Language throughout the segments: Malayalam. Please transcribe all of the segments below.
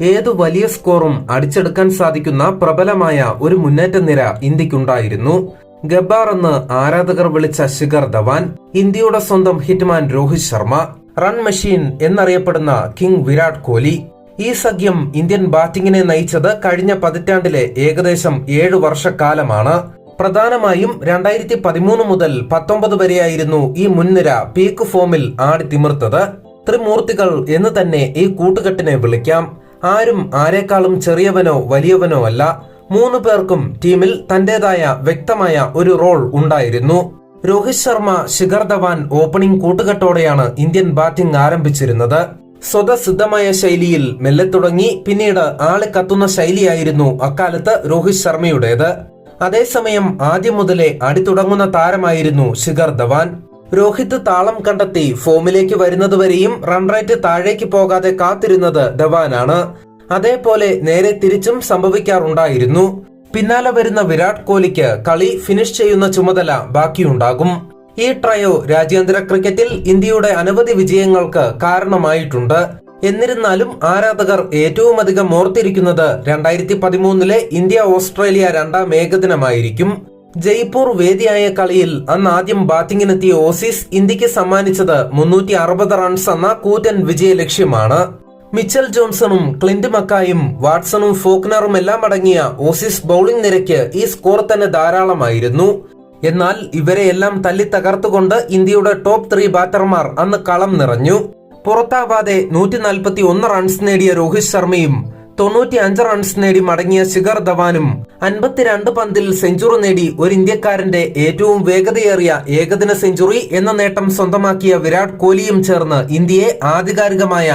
ഏതു വലിയ സ്കോറും അടിച്ചെടുക്കാൻ സാധിക്കുന്ന പ്രബലമായ ഒരു മുന്നേറ്റ നിര ഇന്ത്യക്കുണ്ടായിരുന്നു. ഗബ്ബാർ എന്ന് ആരാധകർ വിളിച്ച ശിഖർ ധവാൻ ഇന്ത്യയുടെ സ്വന്തം hitman Rohit Sharma run machine എന്നറിയപ്പെടുന്ന കിങ് വിരാട് കോഹ്ലി. ഈ സഖ്യം ഇന്ത്യൻ ബാറ്റിംഗിനെ നയിച്ചത് കഴിഞ്ഞ പതിറ്റാണ്ടിലെ ഏകദേശം ഏഴു വർഷക്കാലമാണ്. പ്രധാനമായും രണ്ടായിരത്തി പതിമൂന്ന് മുതൽ പത്തൊമ്പത് വരെയായിരുന്നു ഈ മുൻനിര പീക്ക് ഫോമിൽ ആടിത്തിമിർത്തത്. ത്രിമൂർത്തികൾ എന്ന് തന്നെ ഈ കൂട്ടുകെട്ടിനെ വിളിക്കാം. ആരും ആരെക്കാളും ചെറിയവനോ വലിയവനോ അല്ല. മൂന്ന് പേർക്കും ടീമിൽ തന്റേതായ വ്യക്തമായ ഒരു റോൾ ഉണ്ടായിരുന്നു. രോഹിത് ശർമ്മ ശിഖർ ധവാൻ ഓപ്പണിംഗ് കൂട്ടുകെട്ടോടെയാണ് ഇന്ത്യൻ ബാറ്റിംഗ് ആരംഭിച്ചിരുന്നത്. സ്വതസിദ്ധമായ ശൈലിയിൽ മെല്ലെ തുടങ്ങി പിന്നീട് ആളെ കത്തുന്ന ശൈലിയായിരുന്നു അക്കാലത്ത് രോഹിത് ശർമ്മയുടേത്. അതേസമയം ആദ്യം മുതലേ അടി തുടങ്ങുന്ന താരമായിരുന്നു ശിഖർ ധവാൻ. രോഹിത് താളം കണ്ടെത്തി ഫോമിലേക്ക് വരുന്നതുവരെയും റൺറേറ്റ് താഴേക്ക് പോകാതെ കാത്തിരുന്നത് ധവാനാണ്. അതേപോലെ നേരെ തിരിച്ചും സംഭവിക്കാറുണ്ടായിരുന്നു. പിന്നാലെ വരുന്ന വിരാട് കോഹ്ലിക്ക് കളി ഫിനിഷ് ചെയ്യുന്ന ചുമതല ബാക്കിയുണ്ടാകും. ഈ ട്രയോ രാജ്യാന്തര ക്രിക്കറ്റിൽ ഇന്ത്യയുടെ അനവധി വിജയങ്ങൾക്ക് കാരണമായിട്ടുണ്ട്. എന്നിരുന്നാലും ആരാധകർ ഏറ്റവും അധികം ഓർത്തിരിക്കുന്നത് രണ്ടായിരത്തി പതിമൂന്നിലെ ഇന്ത്യ ഓസ്ട്രേലിയ രണ്ടാം ഏകദിനമായിരിക്കും. ജയ്പൂർ വേദിയായ കളിയിൽ അന്ന് ആദ്യം ബാറ്റിംഗിനെത്തിയ ഓസീസ് ഇന്ത്യയ്ക്ക് സമ്മാനിച്ചത് മുന്നൂറ്റി അറുപത് റൺസ് എന്ന കൂറ്റൻ വിജയ ലക്ഷ്യമാണ്. മിച്ചൽ ജോൺസണും ക്ലിന്റ് മക്കായും വാട്സണും ഫോക്നറും എല്ലാം അടങ്ങിയ ഓസീസ് ബൌളിംഗ് നിരക്ക് ഈ സ്കോർ തന്നെ ധാരാളമായിരുന്നു. എന്നാൽ ഇവരെയെല്ലാം തല്ലി തകർത്തുകൊണ്ട് ഇന്ത്യയുടെ ടോപ്പ് ത്രീ ബാറ്റർമാർ അന്ന് കളം നിറഞ്ഞു. പുറത്താവാതെ നൂറ്റി നാൽപ്പത്തി ഒന്ന് റൺസ് നേടിയ രോഹിത് ശർമ്മയും തൊണ്ണൂറ്റി അഞ്ച് റൺസ് നേടി മടങ്ങിയ ശിഖർ ധവാനും അൻപത്തിരണ്ട് പന്തിൽ സെഞ്ചുറി നേടി ഒരു ഇന്ത്യക്കാരന്റെ ഏറ്റവും വേഗതയേറിയ ഏകദിന സെഞ്ചുറി എന്ന നേട്ടം സ്വന്തമാക്കിയ വിരാട് കോഹ്ലിയും ചേർന്ന് ഇന്ത്യയെ ആധികാരികമായ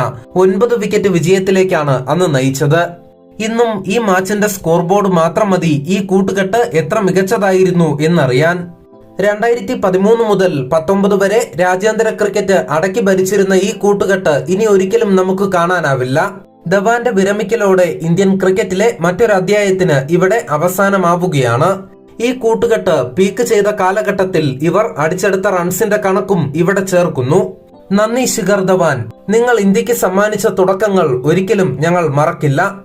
ഒൻപത് വിക്കറ്റ് വിജയത്തിലേക്കാണ് അന്ന് നയിച്ചത്. ഇന്നും ഈ മാച്ചിന്റെ സ്കോർ ബോർഡ് മാത്രം മതി ഈ കൂട്ടുകെട്ട് എത്ര മികച്ചതായിരുന്നു എന്നറിയാൻ. രണ്ടായിരത്തി പതിമൂന്ന് മുതൽ പത്തൊമ്പത് വരെ രാജ്യാന്തര ക്രിക്കറ്റ് അടക്കി ഭരിച്ചിരുന്ന ഈ കൂട്ടുകെട്ട് ഇനി ഒരിക്കലും നമുക്ക് കാണാനാവില്ല. ധവാന്റെ വിരമിക്കലോടെ ഇന്ത്യൻ ക്രിക്കറ്റിലെ മറ്റൊരു അധ്യായത്തിന് ഇവിടെ അവസാനമാവുകയാണ്. ഈ കൂട്ടുകെട്ട് പീക്ക് ചെയ്ത കാലഘട്ടത്തിൽ ഇവർ അടിച്ചെടുത്ത റൺസിന്റെ കണക്കും ഇവിടെ ചേർക്കുന്നു. നന്ദി ശിഖർ ധവാൻ. നിങ്ങൾ ഇന്ത്യയ്ക്ക് സമ്മാനിച്ച തുടക്കങ്ങൾ ഒരിക്കലും ഞങ്ങൾ മറക്കില്ല.